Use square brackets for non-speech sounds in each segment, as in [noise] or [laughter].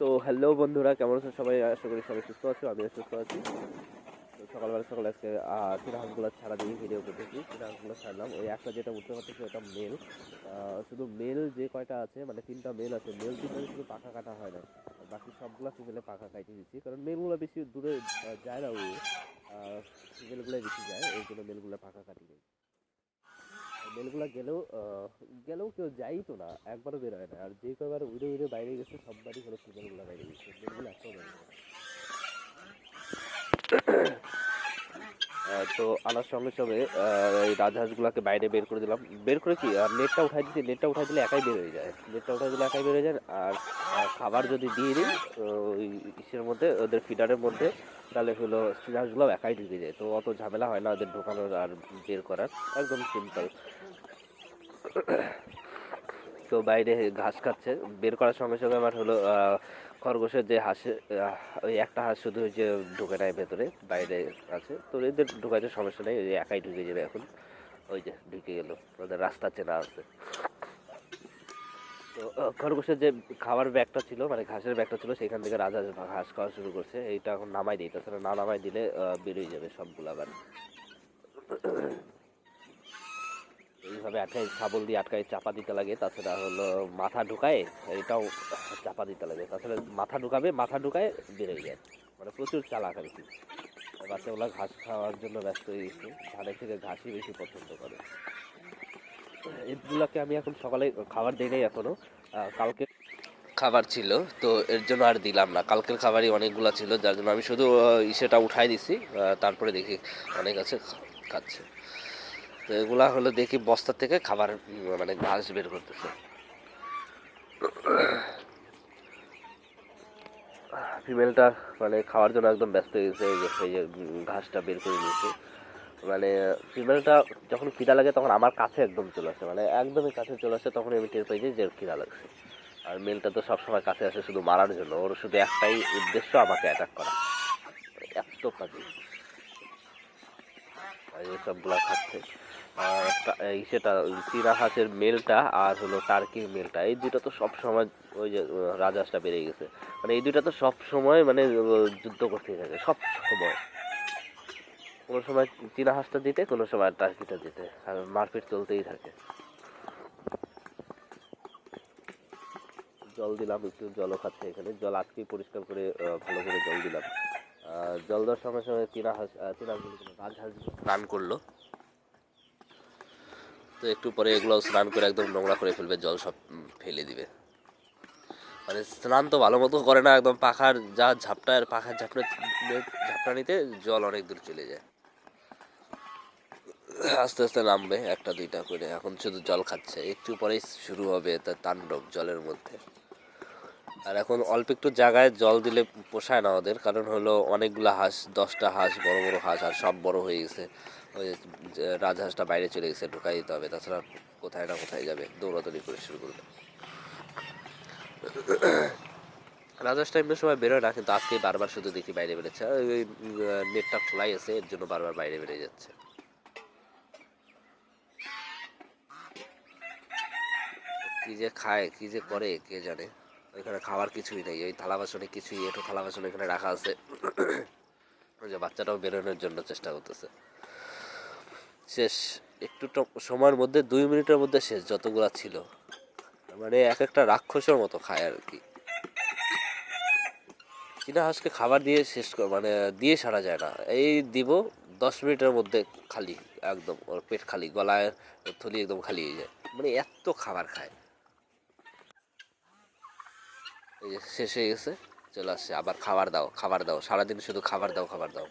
তো হ্যালো বন্ধুরা, কেমন আছো সবাই? আশা করি সবাই সুস্থ আছো, আমিও সুস্থ আছি। তো সকালবেলা সকালে আজকে চিরাহাঁসগুলো ছাড়া দিয়ে ভিডিও করতেছি। চিরাহাঁসগুলো ছাড়লাম। ওই একটা যেটা উঠতে পারতেছি ওটা মেল শুধু মেল যে কয়টা আছে মানে তিনটা মেল আছে মেল তিনটা শুধু পাখা কাটা হয় না। বাকি সবগুলো ফিমেলে পাখা কাটিয়ে দিচ্ছি। কারণ মেলগুলো বেশি দূরে যায় না ওই ফিমেলগুলোই বেশি যায় ওই জন্য মেলগুলো পাখা কাটিয়ে দিই মেলগুলো গেলেও গেলেও কেউ যাই তো না, একবারও বের হয় না। আর যে কয়বার উড়ে উড়ে বাইরে গেছে, সববারই হলো ফিমেলগুলো বাইরে গেছে। মেলগুলো একটাও বাইরে যায় না। তো আনার সঙ্গে সঙ্গে এই রাজহাঁসগুলোকে বাইরে বের করে দিলাম। বের করে কি, আর নেটটা উঠাই দিচ্ছি নেটটা উঠাই দিলে একাই বের হয়ে যায়। নেটটা উঠাই দিলে একাই বের হয়ে যায়, আর খাবার যদি দিয়ে দিই ওই ইসের মধ্যে, ওদের ফিডারের মধ্যে, তাহলে হলো হাঁসগুলো একাই ঢুকে যায়। তো অত ঝামেলা হয় না ওদের ঢোকানোর আর বের করার। একদম সিম্পল তো বাইরে ঘাস খাচ্ছে। বের করার সঙ্গে সঙ্গে আমার হলো খরগোশের যে হাঁসে ওই একটা হাঁস শুধু যে ঢুকে নেয় ভেতরে, বাইরে আছে। তো এদের ঢুকাতে সমস্যা নেই, ওই একাই ঢুকে যাবে এখন। ওই যে ঢুকে গেল, ওদের রাস্তা চেনা আছে। তো খরগোশের যে খাবার ব্যাগটা ছিল মানে ঘাসের ব্যাগটা ছিল, সেখান থেকে রাজা ঘাস খাওয়া শুরু করছে, এইটা এখন নামাই দিই তাছাড়া না নামাই দিলে বেরোয় যাবে সবগুলো আবার। এইভাবে আটকায় শাবল দিয়ে আটকায় চাপা দিতে লাগে, তাছাড়া হলো মাথা ঢুকায়, এটাও চাপা দিতে লাগে। তাছাড়া মাথা ঢুকাবে, মাথা ঢুকায় বেরোয় যায়। মানে প্রচুর চালাক আর কি বাচ্চাগুলো ঘাস খাওয়ার জন্য ব্যস্ত হয়ে গেছে। ধানের থেকে ঘাসই বেশি পছন্দ করে। এগুলোকে আমি এখন সকালে খাবার দিই নাই এখনও কালকে খাবার ছিল, তো এর জন্য আর দিলাম না। কালকের খাবারই অনেকগুলো ছিল, যার জন্য আমি শুধু ইসেটা উঠাই দিছি। তারপরে দেখি অনেক আছে খাচ্ছে। তো এগুলা হলো দেখি বস্তা থেকে খাবার মানে ঘাস বের করতেছে। ফিমেলটা মানে খাওয়ার জন্য একদম ব্যস্ত হয়ে গেছে, এই যে এই যে ঘাসটা বের করে নিয়েছে। মানে ফিমেলটা যখন খিদা লাগে তখন আমার কাছে একদম চলে আসে মানে একদমই কাছে চলে আসে, তখন আমি টের পাই যে খিদা লাগছে। আর মেলটা তো সবসময় কাছে আসে শুধু মারার জন্য, ওর শুধু একটাই উদ্দেশ্য আমাকে অ্যাটাক করা। এত কাজে সবগুলা খাচ্ছে। সেটা চীনা হাঁসের মেলটা আর হলো টার্কির মেলটা। এই দুটো তো সব সময় ওই যে রাজহাঁসটা বেড়ে গেছে। মানে এই দুটো তো সব সময় মানে যুদ্ধ করতেই থাকে সব সময় কোনো সময় চীনা হাঁসটা দিতে, কোনো সময় টার্কিটা দিতে, আর মারপিট চলতেই থাকে। জল দিলাম, একটু জলও খাচ্ছে এখানে। জল আজকেই পরিষ্কার করে ভালো করে জল দিলাম। জল দেওয়ার সঙ্গে সঙ্গে চীনা হাঁস চীনা হাঁসগুলো রাজহাঁস স্নান করল। তো একটু পরে এগুলো স্নান করে একদম নোংরা করে ফেলবে, জল সব ফেলে দিবে। মানে স্নান তো ভালো মতো করে না, একদম পাখার যা ঝাপটার পাখার ঝাপটা ঝাপটানিতে জল অনেক দূর চলে যায়। আস্তে আস্তে নামবে একটা দুইটা করে, এখন শুধু জল খাচ্ছে, একটু পরেই শুরু হবে তার তাণ্ডব জলের মধ্যে। আর এখন অল্প একটু জায়গায় জল দিলে পোষায় না ওদের, কারণ হলো অনেকগুলো হাঁস, দশটা হাঁস, বড় বড় হাঁস, আর সব বড় হয়ে গেছে। ওই রাজহাঁসটা বাইরে চলে গেছে, ঢুকাই দিতে হবে। তাছাড়া কোথায় না কোথায় যাবে? দৌড়াদৌড়ি করে শুরু করবে। রাজহাঁসটা এমনি সময় বেরোয় না, কিন্তু আজকে বারবার শুধু দেখি বাইরে বেরোচ্ছে। ওই নেটটা খোলাই আছে, এর জন্য বারবার বাইরে বেরিয়ে যাচ্ছে। কি যে খায়, কি যে করে, কে জানে? ওইখানে খাবার কিছুই নেই। ওই থালা বাসনে কিছুই একটু থালা বাসন এখানে রাখা আছে। ওই যে বাচ্চাটাও বেরোনোর জন্য চেষ্টা করতেছে। শেষ, একটু সময়ের মধ্যে, দুই মিনিটের মধ্যে শেষ, যতগুলা ছিল। মানে এক একটা রাক্ষসের মতো খায় আর কি। চীনা হাঁসকে খাবার দিয়ে শেষ মানে দিয়ে সারা যায় না। এই দিব, দশ মিনিটের মধ্যে খালি, একদম, ওর পেট খালি, গলায় থলি একদম খালি হয়ে যায়। মানে এত খাবার খায়। এই যে, শেষ হয়ে গেছে, চলে আসছে, আবার খাবার দাও খাবার দাও, সারাদিন শুধু খাবার দাও খাবার দাও।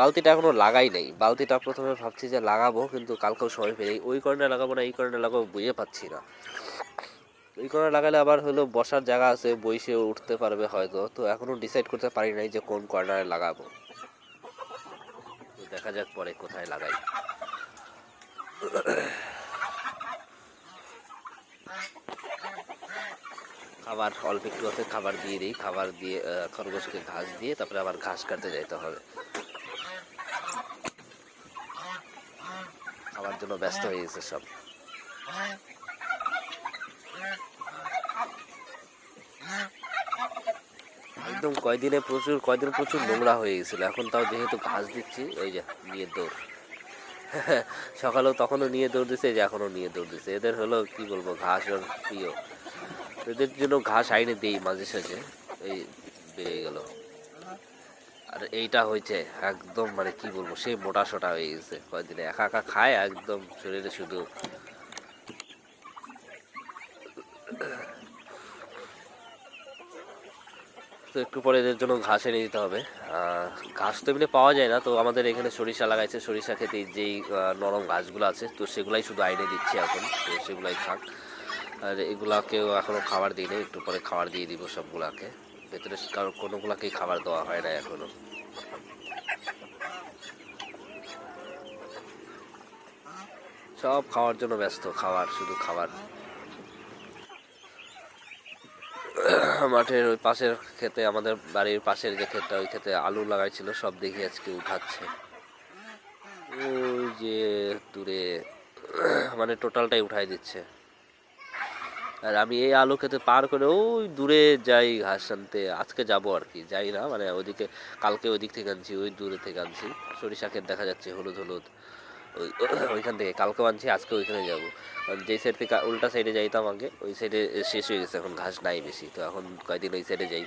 বালতিটা এখনও লাগাই নাই। বালতিটা প্রথমে ভাবছি যে লাগাবো, কিন্তু কালকেও সময় পেয়ে ওই কারণে লাগাবো না, এই কারণে লাগাবো বুঝে পাচ্ছি না। ওই কারণে লাগালে আবার হলো বসার জায়গা আছে, বইসে উঠতে পারবে হয়তো। তো এখনও ডিসাইড করতে পারি নাই যে কোন কর্নারে লাগাবো। দেখা যাক পরে কোথায় লাগাই। খাবার, অল্প একটু আছে, খাবার দিয়ে দিই। খাবার দিয়ে খরগোশকে ঘাস দিয়ে, তারপরে আবার ঘাস কাটতে যাইতে হবে। খাবার জন্য ব্যস্ত হয়ে গেছে সব। একদম কয়দিনে প্রচুর, কয়দিন প্রচুর নোংরা হয়ে গেছিল। এখন তাও যেহেতু ঘাস দিচ্ছি, ওই যে নিয়ে দৌড়। সকালেও তখনও নিয়ে দৌড় দিছে যে এখনও নিয়ে দৌড় দিছে এদের হলো, কি বলব, ঘাস ওর প্রিয়। এদের জন্য ঘাস আইনে দেই মাঝে সাঝে। এই বেড়ে গেল। আর এইটা হয়েছে একদম মানে কি বলব, সেই মোটা সোটা হয়ে গেছে কয়েকদিনে। একা একা খায় একদম শরীরে শুধু। তো একটু পরে এদের জন্য ঘাস এনে দিতে হবে। ঘাস তো এমনি পাওয়া যায় না, তো আমাদের এখানে সরিষা লাগাইছে। সরিষা খেতে যেই নরম ঘাসগুলো আছে, তো সেগুলাই শুধু আইনে দিচ্ছি এখন, তো সেগুলাই খাক। আর এগুলাকেও এখনও খাবার দিই একটু পরে খাবার দিয়ে দিব সবগুলাকে। ভেতরে কারও কোনোগুলাকেই খাবার দেওয়া হয় না এখনও। সব খাওয়ার জন্য ব্যস্ত খাবার শুধু খাবার। মাঠের ওই পাশের ক্ষেতে, আমাদের বাড়ির পাশের যে ক্ষেতটা, ওই ক্ষেতে আলু লাগাইছিল, সব দেখি আজকে উঠাচ্ছে। ওই যে দূরে মানে টোটালটাই উঠাই দিচ্ছে। আর আমি এই আলু খেতে পার করে ওই দূরে যাই ঘাস আনতে। আজকে যাব আর কি, যাই না মানে ওইদিকে, কালকে ওই দিক থেকে আনছি, ওই দূরে থেকে আনছি। সরিষা ক্ষেত দেখা যাচ্ছে, হলুদ হলুদ। ওই [clears throat] ওইখান থেকে কালকে আনছি, আজকে ওইখানে যাব। কারণ যেই সাইড থেকে, উল্টা সাইডে যাইতাম আগে, ওই সাইডে শেষ হয়ে গেছে, এখন ঘাস নাই বেশি, তো এখন কয়দিন ওই সাইডে যাই।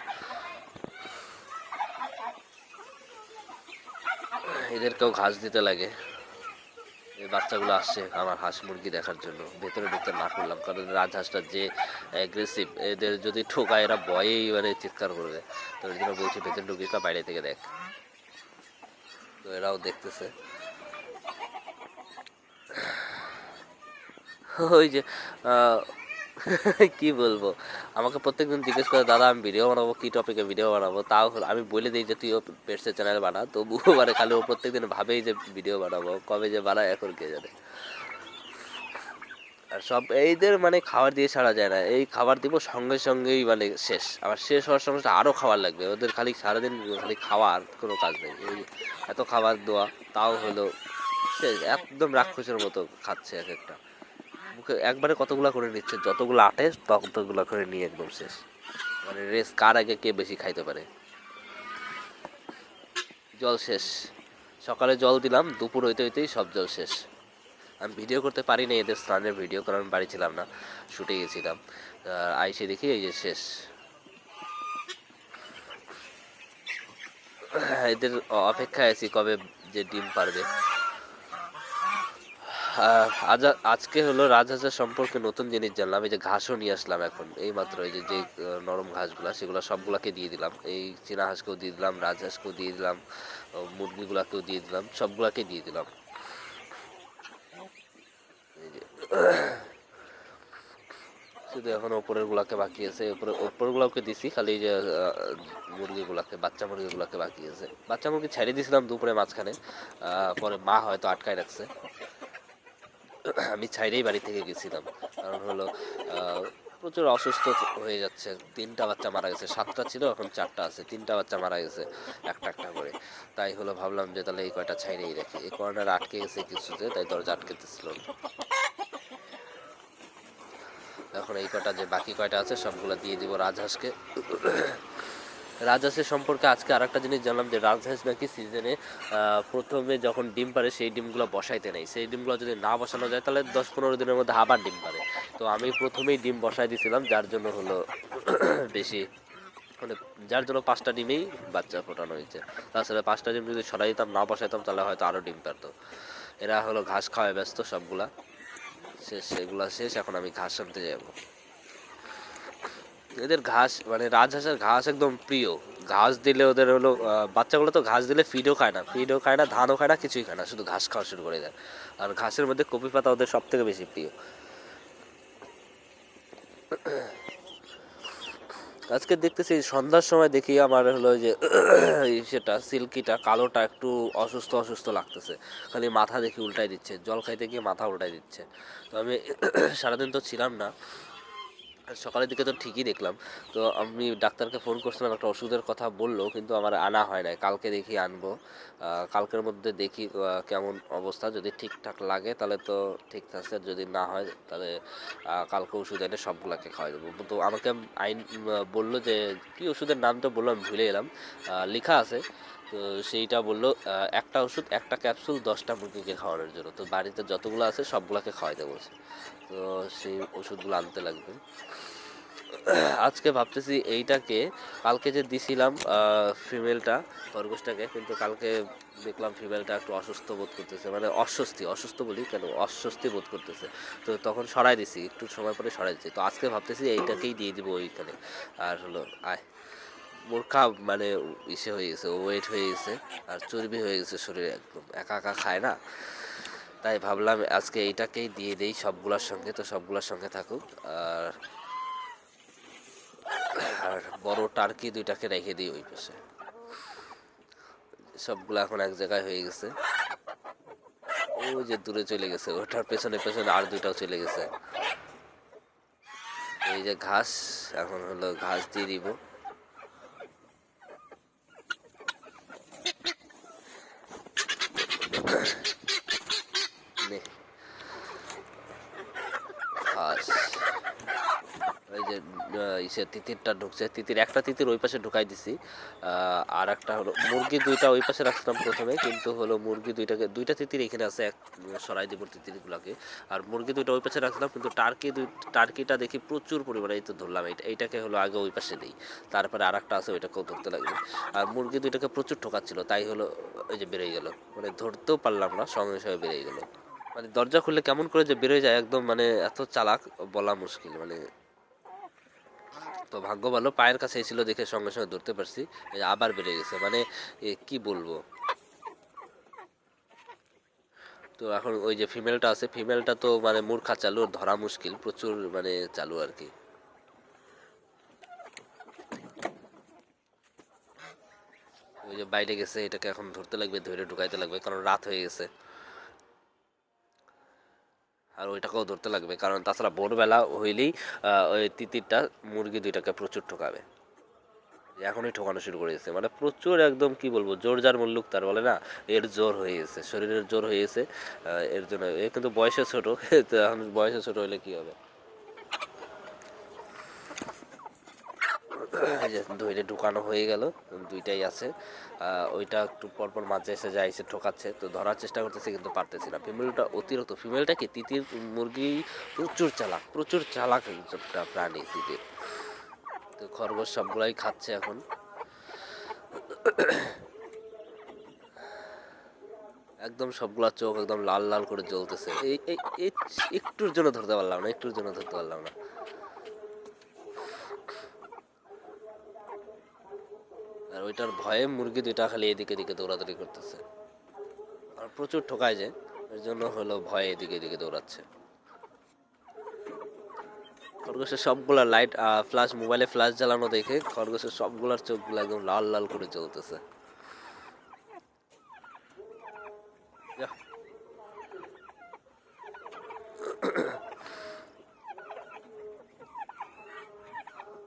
এদেরকেও ঘাস দিতে লাগে। এই বাচ্চাগুলো আসছে আমার হাঁস মুরগি দেখার জন্য। ভেতরে ঢুকতে না করলাম কারণ রাজহাঁসটা যে অ্যাগ্রেসিভ এদের যদি ঠোকায়, এরা ভয়েই মানে চিৎকার করবে তো ওই জন্য বলছি, ভেতরে ঢুকিস না, বাইরে থেকে দেখ। তো এরাও দেখতেছে। ওই যে [laughs] কি বলব? আমাকে প্রত্যেকদিন জিজ্ঞেস করে, দাদা, আমি ভিডিও বানাবো, কি টপিকে ভিডিও বানাবো? তাও আমি বলে দিই যে তুইও পেটসের চ্যানেল বানা। তবুও [laughs] মানে খালি ও প্রত্যেকদিন ভাবেই যে ভিডিও বানাবো, কবে যে বানায়, এখন কে জানে? আর সব এইদের মানে খাবার দিয়ে ছাড়া যায় না। এই খাবার দিব সঙ্গে সঙ্গেই মানে শেষ। আবার শেষ হওয়ার সঙ্গে আরও খাবার লাগবে। ওদের খালি সারাদিন খালি খাওয়ার কোনো কাজ নেই। এই এত খাবার দেওয়া, তাও হলো শেষ। একদম রাক্ষসের মতো খাচ্ছে এক একটা। মুখে একবারে কতগুলা করে নিচ্ছে? যতগুলো আটে, ততগুলা করে নিয়ে একদম শেষ। মানে রেস কার আগে কে বেশি খাইতে পারে? জল শেষ। সকালে জল দিলাম, দুপুর হইতে হইতেই সব জল শেষ। আমি ভিডিও করতে পারি না এদের স্নানের ভিডিও, কারণ আমি বাড়ি ছিলাম না, শুটে গেছিলাম। আইসে দেখি এই যে শেষ। এদের অপেক্ষায় আছি কবে যে ডিম পারবে। আজ আজকে হলো রাজহাঁসের সম্পর্কে নতুন জিনিস জানলাম, এই যে ঘাসও নিয়ে আসলাম এখন এই মাত্র এই যে নরম ঘাসগুলা, সেগুলো সবগুলাকে দিয়ে দিলাম, এই চীনা হাঁসকেও দিয়ে দিলাম, রাজহাঁসকেও দিয়ে দিলাম মুরগিগুলাকেও দিয়ে দিলাম, সবগুলাকে দিয়ে দিলাম। [coughs] শুধু এখন ওপরের গুলাকে বাকি আছে উপরে ওপর গুলাকে দিছি, খালি যে মুরগিগুলাকে, বাচ্চা মুরগিগুলাকে বাকি আছে। বাচ্চা মুরগি ছেড়ে দিয়েছিলাম দুপুরে মাঝখানে পরে মা হয়তো আটকায় রাখছে। আমি ছাইরেই বাড়ি থেকে গেছিলাম। কারণ হলো প্রচুর অসুস্থ হয়ে যাচ্ছে। তিনটা বাচ্চা মারা গেছে। সাতটা ছিল, এখন চারটা আছে। তিনটা বাচ্চা মারা গেছে একটা একটা করে। তাই হলো ভাবলাম যে তাহলে এই কয়টা ছাইরেই রাখি। এই কর্নার আটকে গেছে কিছুতে, তাই দরজা আটকেতেছিল। এখন এই কয়টা যে বাকি কয়টা আছে, সবগুলো দিয়ে দিব রাজহাঁসকে। রাজহাঁসের সম্পর্কে আজকে আর একটা জিনিস জানলাম যে রাজহাঁস নাকি সিজনে প্রথমে যখন ডিম পারে, সেই ডিমগুলো বসাইতে নেই। সেই ডিমগুলো যদি না বসানো যায়, তাহলে দশ পনেরো দিনের মধ্যে আবার ডিম পারে। তো আমি প্রথমেই ডিম বসাই দিয়েছিলাম যার জন্য হলো [coughs] বেশি মানে যার জন্য পাঁচটা ডিমেই বাচ্চা ফোটানো হয়েছে। তাছাড়া পাঁচটা ডিম যদি সরাই দিতাম, না বসাইতাম, তাহলে হয়তো আরও ডিম পারতো। এরা হলো ঘাস খাওয়ায় ব্যস্ত সবগুলা। শেষ সেগুলা শেষ, এখন আমি ঘাস আনতে যাব। এদের ঘাস মানে রাজহাঁসের ঘাস একদম প্রিয়। ঘাস দিলে ওদের হলো বাচ্চাগুলো তো ঘাস দিলে ফিডও খায় না। ফিডও খায় না, ধানও খায় না, কিছুই খায় না, শুধু ঘাস খাওয়া শুরু করে দেয়। আর ঘাসের মধ্যে কপি পাতা ওদের সব থেকে বেশি প্রিয়। আজকে দেখতেছি, সন্ধ্যার সময় দেখি আমার হলো যে সেটা, সিল্কিটা, কালোটা একটু অসুস্থ অসুস্থ লাগতেছে। খালি মাথা দেখি উল্টাই দিচ্ছে, জল খাইতে গিয়ে মাথা উল্টাই দিচ্ছে। তো আমি সারাদিন তো ছিলাম না। সকালের দিকে তো ঠিকই দেখলাম। তো আমি ডাক্তারকে ফোন করছিলাম, একটা ওষুধের কথা বলল, কিন্তু আমার আনা হয় নাই। কালকে দেখি আনব। কালকের মধ্যে দেখি কেমন অবস্থা। যদি ঠিকঠাক লাগে, তাহলে তো ঠিক আর যদি না হয়, তাহলে কালকে ওষুধ এনে সবগুলোকে খাওয়াই দেবো। তো আমাকে আইন বলল যে, কি ওষুধের নাম তো বললাম, ভুলে এলাম লেখা আছে। তো সেইটা বলল একটা ওষুধ, একটা ক্যাপসুল দশটা মুরগিকে খাওয়ানোর জন্য। তো বাড়িতে যতগুলো আছে, সবগুলোকে খাওয়াইতে বলছে তো সেই ওষুধগুলো আনতে লাগবে। আজকে ভাবতেছি এইটাকে, কালকে যে দিছিলাম ফিমেলটা খরগোশটাকে, কিন্তু কালকে দেখলাম ফিমেলটা একটু অসুস্থ বোধ করতেছে। মানে অস্বস্তি, অসুস্থ বলি কেন? অস্বস্তি বোধ করতেছে। তো তখন সরাই দিছি, একটু সময় পরে সরাই দিচ্ছি তো আজকে ভাবতেছি এইটাকেই দিয়ে দিব ওইখানে। আর হলো, আয় মূর্খা মানে ইসে হয়ে গেছে, ওয়েট হয়ে গেছে, আর চর্বি হয়ে গেছে শরীরে একদম। একা একা খায় না। তাই ভাবলাম আজকে এইটাকেই দিয়ে দেই সবগুলোর সঙ্গে, তো সবগুলোর সঙ্গে থাকুক। আর আর বড় টার্কি দুইটাকে রেখে দিই ওই পাশে। সবগুলো এখন এক জায়গায় হয়ে গেছে। ওই যে দূরে চলে গেছে, ওটার পেছনে পেছনে আর দুইটাও চলে গেছে। এই যে ঘাস, এখন হলো ঘাস দিয়ে দিব নে। ঘাস ওই যে আহ, তিতিরটা ঢুকছে। তিতির একটা তিতির ওই পাশে ঢুকাই দিছি। আর একটা হলো মুরগি দুইটা ওই পাশে রাখছিলাম প্রথমে কিন্তু হলো মুরগি দুইটাকে দুইটা তিতির এখানে আছে এক সরাই দিব তিতিরগুলোকে। আর মুরগি দুইটা ওই পাশে রাখছিলাম কিন্তু টার্কি দুই টার্কিটা দেখি প্রচুর পরিমাণে এই তো ধরলাম এইটা এইটাকে হলো আগে ওই পাশে দিই। তারপরে আর একটা আছে ওইটাকেও ধরতে লাগবে। আর মুরগি দুইটাকে প্রচুর ঠোকাচ্ছিল তাই হলো ওই যে বেরোয় গেল। মানে ধরতেও পারলাম না সঙ্গে সঙ্গে বেরিয়ে গেল। মানে দরজা খুললে কেমন করে যে বেরোয় যায় একদম মানে এত চালাক বলা মুশকিল মানে তো ভাগ্য ভালো পায়ের কাছে এসেছিল দেখে সঙ্গে সঙ্গে ধরতে পারছি। আবার বেড়ে গেছে মানে কি বলব? তো এখন ওই যে ফিমেলটা আছে ফিমেলটা তো মানে মূর্খা চালু ধরা মুশকিল, প্রচুর মানে চালু আর কি। ওই যে বাইরে গেছে, এটাকে এখন ধরতে লাগবে, ধরে ঢুকাইতে লাগবে, কারণ রাত হয়ে গেছে। আর ওইটাকেও ধরতে লাগবে। কারণ তাছাড়া ভোরবেলা হইলেই ওই তিতিরটা মুরগি দুইটাকে প্রচুর ঠোকাবে। এখনই ঠোকানো শুরু করে দিয়েছে। মানে প্রচুর একদম কি বলব জোর যার মুল্লুক তার বলে না, এর জোর হয়ে গেছে। শরীরের জোর হয়ে গেছে এর জন্য। এ কিন্তু বয়সে ছোটো [laughs] বয়সে ছোটো হইলে কী হবে? ধরে ঢুকানো হয়ে গেল, দুইটাই আছে। ওইটা একটু পরপর মাঝে এসে যায় এসে ঠোকাচ্ছে, তো ধরার চেষ্টা করতেছে কিন্তু পারতেছি না। ফিমেলটা অতিরিক্ত, ফিমেলটা কি তিতির মুরগি? প্রচুর চালাক প্রচুর চালাক প্রাণী তিতির। তো খরগোশ সবগুলাই খাচ্ছে এখন। একদম সবগুলা চোখ একদম লাল লাল করে জ্বলতেছে। এই, একটুর জন্য ধরতে পারলাম না, একটুর জন্য ধরতে পারলাম না। ওইটার ভয়ে মুরগি দুইটা খালি এদিকে এদিকে দৌড়াদৌড়ি করতেছে। আর প্রচুর ঠকায় যে, এর জন্য হলো ভয়ে এদিকে এদিকে দৌড়াচ্ছে। খরগোশের সবগুলা লাইট ফ্ল্যাশ মোবাইলে ফ্ল্যাশ জ্বালানো দেখে খরগোশের সবগুলার চোখগুলো একদম লাল লাল করে জ্বলতেছে।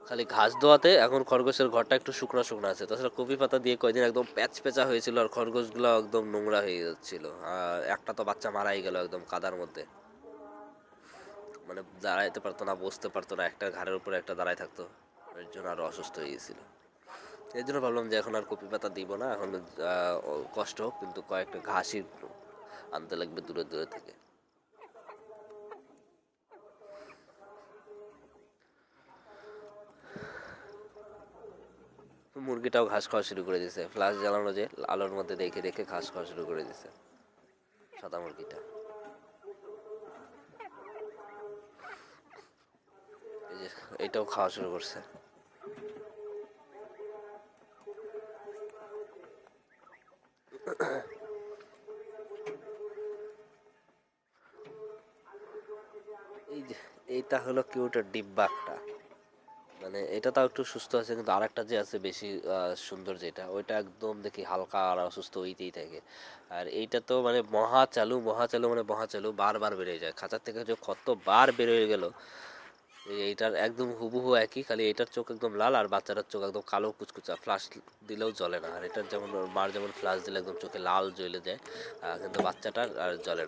খালি ঘাস দোয়াতে এখন খরগোশের ঘরটা একটু শুকনো শুকনো আছে। তাছাড়া কপি পাতা দিয়ে কয়দিন একদম প্যাচ পেঁচা হয়েছিল আর খরগোশগুলো একদম নোংরা হয়ে যাচ্ছিল। আর একটা তো বাচ্চা মারাই গেল একদম কাদার মধ্যে। মানে দাঁড়াইতে পারতো না, বসতে পারতো না, একটা ঘাড়ের উপরে একটা দাঁড়ায় থাকতো। এর জন্য আরও অসুস্থ হয়ে গেছিল। এই জন্য ভাবলাম যে এখন আর কপি পাতা দিব না, এখন কষ্ট হোক, কিন্তু কয়েকটা ঘাসই আনতে লাগবে দূরে দূরে থেকে। মুরগিটাও ঘাস খাওয়া শুরু করে দিয়েছে ফ্লাশ জ্বালানো যে আলোর মধ্যে দেখে দেখে ঘাস খাওয়া শুরু করে দিয়েছে সাদা মুরগিটা। এটাও খাওয়া শুরু করছে। এইটা হলো কিউটের ডিব্বা একটা। মানে এটা তাও একটু সুস্থ আছে, কিন্তু আরেকটা যে আছে বেশি সুন্দর যেটা, ওইটা একদম দেখি হালকা আর অসুস্থ হইতেই থাকে। আর এইটা তো মানে মহা চালু মহা চালু মানে মহা চালু, বারবার বেড়ে যায়। খাঁচার থেকে যে কতবার বের হয়ে গেল এইটার একদম হুবহু একই, খালি এটার চোখ একদম লাল আর বাচ্চাটার চোখ একদম কালো কুচকুচা ফ্লাশ দিলেও জ্বলে না। আর এটার যেমন, মার যেমন ফ্লাশ দিলে একদম চোখে লাল জ্বলে যায় কিন্তু বাচ্চাটার আর জ্বলে না।